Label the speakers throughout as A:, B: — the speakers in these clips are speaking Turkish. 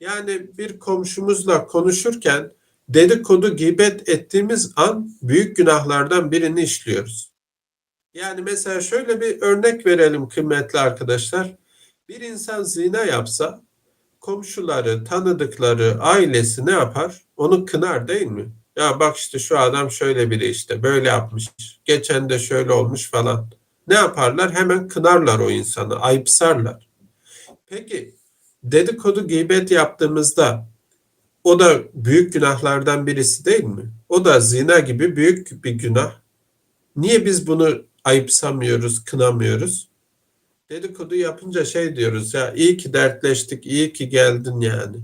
A: Yani bir komşumuzla konuşurken dedikodu, gıybet ettiğimiz an büyük günahlardan birini işliyoruz. Yani mesela şöyle bir örnek verelim kıymetli arkadaşlar. Bir insan zina yapsa komşuları, tanıdıkları, ailesi ne yapar? Onu kınar değil mi? Ya bak işte şu adam şöyle biri işte böyle yapmış. Geçen de şöyle olmuş falan. Ne yaparlar? Hemen kınarlar o insanı, ayıpsarlar. Peki dedikodu, gıybet yaptığımızda o da büyük günahlardan birisi değil mi? O da zina gibi büyük bir günah. Niye biz bunu ayıpsamıyoruz, kınamıyoruz? Dedikodu yapınca şey diyoruz ya iyi ki dertleştik, iyi ki geldin yani.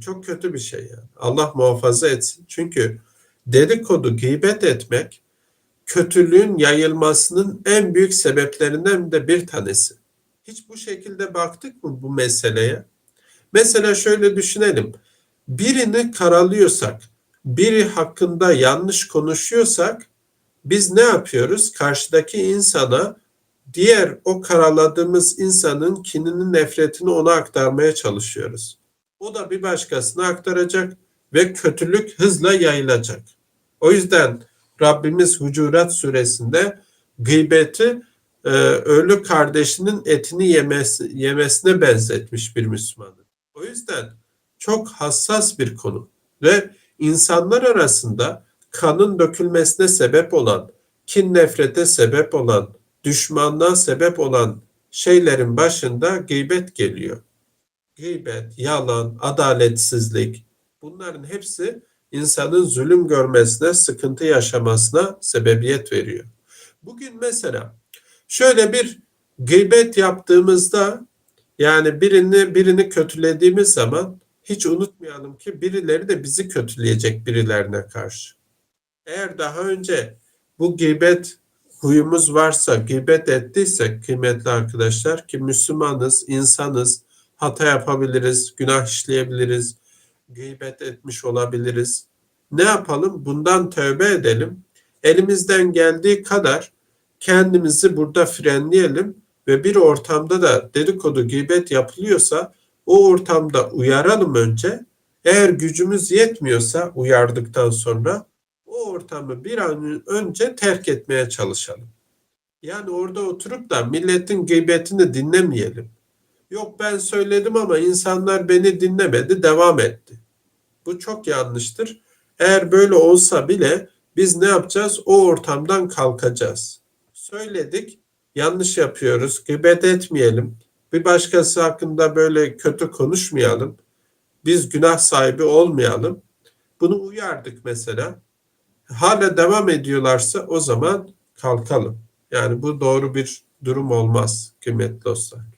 A: Çok kötü bir şey yani. Allah muhafaza etsin. Çünkü dedikodu, gıybet etmek kötülüğün yayılmasının en büyük sebeplerinden de bir tanesi. Hiç bu şekilde baktık mı bu meseleye? Mesela şöyle düşünelim. Birini karalıyorsak, biri hakkında yanlış konuşuyorsak biz ne yapıyoruz? Karşıdaki insana diğer o karaladığımız insanın kinini, nefretini ona aktarmaya çalışıyoruz. O da bir başkasına aktaracak ve kötülük hızla yayılacak. O yüzden Rabbimiz Hucurat suresinde gıybeti e, ölü kardeşinin etini yemesi, yemesine benzetmiş bir Müslümanın. O yüzden çok hassas bir konu ve insanlar arasında kanın dökülmesine sebep olan, kin nefrete sebep olan, düşmanlığa sebep olan şeylerin başında gıybet geliyor. Gıybet, yalan, adaletsizlik bunların hepsi insanın zulüm görmesine, sıkıntı yaşamasına sebebiyet veriyor. Bugün mesela şöyle bir gıybet yaptığımızda yani birini birini kötülediğimiz zaman hiç unutmayalım ki birileri de bizi kötüleyecek birilerine karşı. Eğer daha önce bu gıybet huyumuz varsa, gıybet ettiysek kıymetli arkadaşlar ki Müslümanız, insanız, hata yapabiliriz, günah işleyebiliriz, gıybet etmiş olabiliriz. Ne yapalım? Bundan tövbe edelim. Elimizden geldiği kadar kendimizi burada frenleyelim ve bir ortamda da dedikodu, gıybet yapılıyorsa o ortamda uyaralım önce. Eğer gücümüz yetmiyorsa uyardıktan sonra o ortamı bir an önce terk etmeye çalışalım. Yani orada oturup da milletin gıybetini dinlemeyelim. Yok ben söyledim ama insanlar beni dinlemedi, devam etti. Bu çok yanlıştır. Eğer böyle olsa bile biz ne yapacağız? O ortamdan kalkacağız. Söyledik, yanlış yapıyoruz, gıybet etmeyelim. Bir başkası hakkında böyle kötü konuşmayalım. Biz günah sahibi olmayalım. Bunu uyardık mesela. Hala devam ediyorlarsa o zaman kalkalım. Yani bu doğru bir durum olmaz kıymetli dostlar.